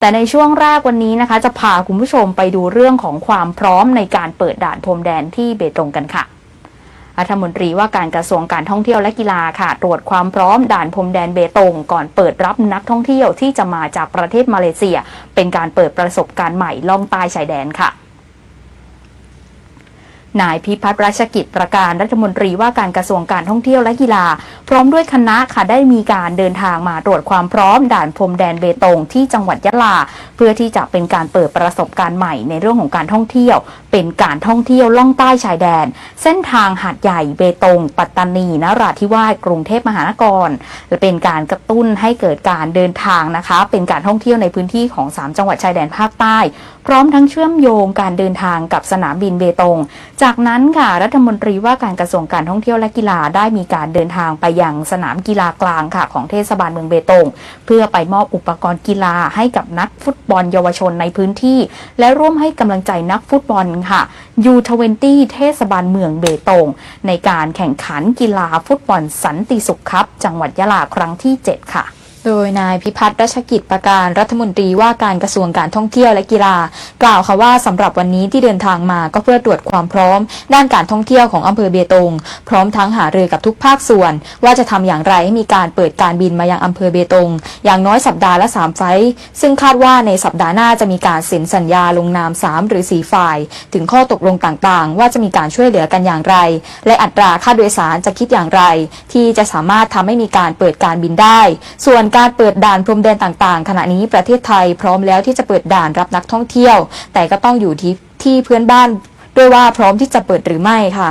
แต่ในช่วงแรกวันนี้นะคะ จะพาคุณผู้ชมไปดูเรื่องของความพร้อมในการเปิดด่านพรมแดนที่เบตงกันค่ะรัฐมนตรีว่าการกระทรวงการท่องเที่ยวและกีฬาค่ะ ตรวจความพร้อมด่านพรมแดนเบตง ก่อนเปิดรับนักท่องเที่ยวที่จะมาจากประเทศมาเลเซีย เป็นการเปิดประสบการณ์ใหม่ล่องใต้ชายแดนค่ะ นายพิพัฒน์รัชกิจประการรัฐมนตรีว่าการกระทรวงการท่องเที่ยวและกีฬา พร้อมด้วยคณะค่ะได้มีการเดินทางมาตรวจความพร้อมด่านพรมแดนเบตงที่จังหวัดยะลา เพื่อที่จะเป็นการเปิดประสบการณ์ใหม่ในเรื่องของการท่องเที่ยว เป็นการท่องเที่ยวล่องใต้ชายแดน เส้นทางหาดใหญ่เบตง ปัตตานีนราธิวาสกรุงเทพมหานครและเป็นการกระตุ้นให้เกิดการเดินทางนะคะ เป็นการท่องเที่ยวในพื้นที่ของ 3 จังหวัดชายแดนภาคใต้ พร้อมทั้งเชื่อมโยงการเดินทางกับสนามบินเบตงจากนั้นค่ะรัฐมนตรีว่าการกระทรวงการท่องเที่ยวและกีฬาได้มีการเดินทางไปยังสนามกีฬากลางค่ะของเทศบาลเมืองเบตง เพื่อไปมอบอุปกรณ์กีฬาให้กับนักฟุตบอลเยาวชนในพื้นที่ และร่วมให้กำลังใจนักฟุตบอลค่ะ U20 เทศบาลเมืองเบตง ในการแข่งขันกีฬาฟุตบอลสันติสุขครับ จังหวัดยะลาครั้งที่ 7 ค่ะ โดยนายพิพัฒน์รัชกิจประการรัฐมนตรีว่าการกระทรวงการท่องเที่ยวและกีฬา กล่าวค่ะว่าสำหรับวันนี้ที่เดินทางมาก็เพื่อตรวจความพร้อม ด้านการท่องเที่ยวของอำเภอเบตง พร้อมทั้งหารือกับทุกภาคส่วน ว่าจะทำอย่างไรให้มีการเปิดการบินมายังอำเภอเบตง อย่างน้อยสัปดาห์ละ3ไฟล์ซึ่งคาดว่าในสัปดาห์หน้าจะมีการเซ็นสัญญาลงนาม 3 หรือ 4 ฝ่าย ถึงข้อตกลงต่างๆ ว่าจะมีการช่วยเหลือกันอย่างไร และอัตราค่าโดยสารจะคิดอย่างไร ที่จะสามารถทำให้มีการเปิดการบินได้ ส่วนการเปิดด่านพรมแดนต่างๆ ขณะนี้ประเทศไทยพร้อมแล้วที่จะเปิดด่านรับนักท่องเที่ยว แต่ก็ต้องอยู่ที่ที่เพื่อนบ้านด้วยว่าพร้อมที่จะเปิดหรือไม่ค่ะ